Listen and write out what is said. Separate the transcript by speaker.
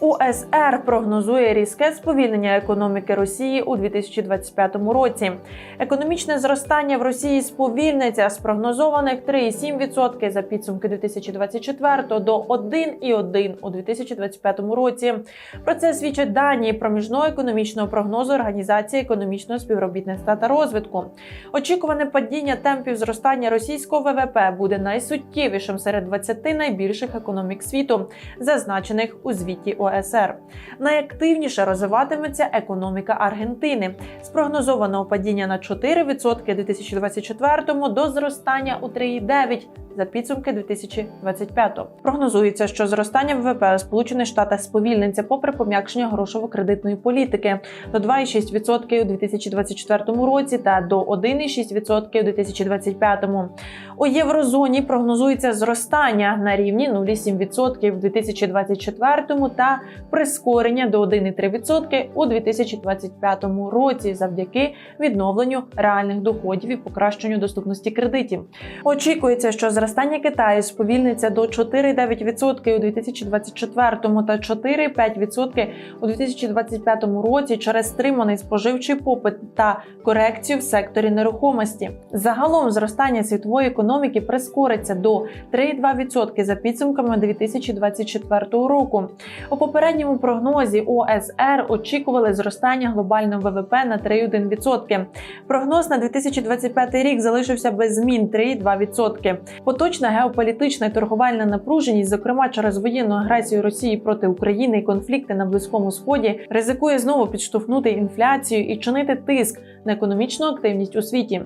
Speaker 1: УСР прогнозує різке сповільнення економіки Росії у 2025 році. Економічне зростання в Росії сповільниться з прогнозованих 3,7% за підсумки 2024 до 1,1% у 2025 році. Про це свідчать дані проміжного економічного прогнозу Організації економічного співробітництва та розвитку. Очікуване падіння темпів зростання російського ВВП буде найсуттєвішим серед 20 найбільших економік світу, зазначених у звіті ОСР. Найактивніше розвиватиметься економіка Аргентини з прогнозованого падіння на 4% у 2024 до зростання у 3,9% за підсумки 2025. Прогнозується, що зростання ВВП Сполучених Штатах сповільниться попри пом'якшення грошово-кредитної політики до 2,6% у 2024 році та до 1,6% у 2025. У єврозоні прогнозується зростання на рівні 0,7% у 2024 та прискорення до 1,3% у 2025 році завдяки відновленню реальних доходів і покращенню доступності кредитів. Очікується, що зростання Китаю сповільниться до 4,9% у 2024 та 4,5% у 2025 році через стриманий споживчий попит та корекцію в секторі нерухомості. Загалом зростання світової економіки прискориться до 3,2% за підсумками 2024 року. У попередньому прогнозі ОСР очікували зростання глобального ВВП на 3,1%. Прогноз на 2025 рік залишився без змін 3,2%. Поточна геополітична і торговельна напруженість, зокрема через воєнну агресію Росії проти України і конфлікти на Близькому Сході, ризикує знову підштовхнути інфляцію і чинити тиск на економічну активність у світі.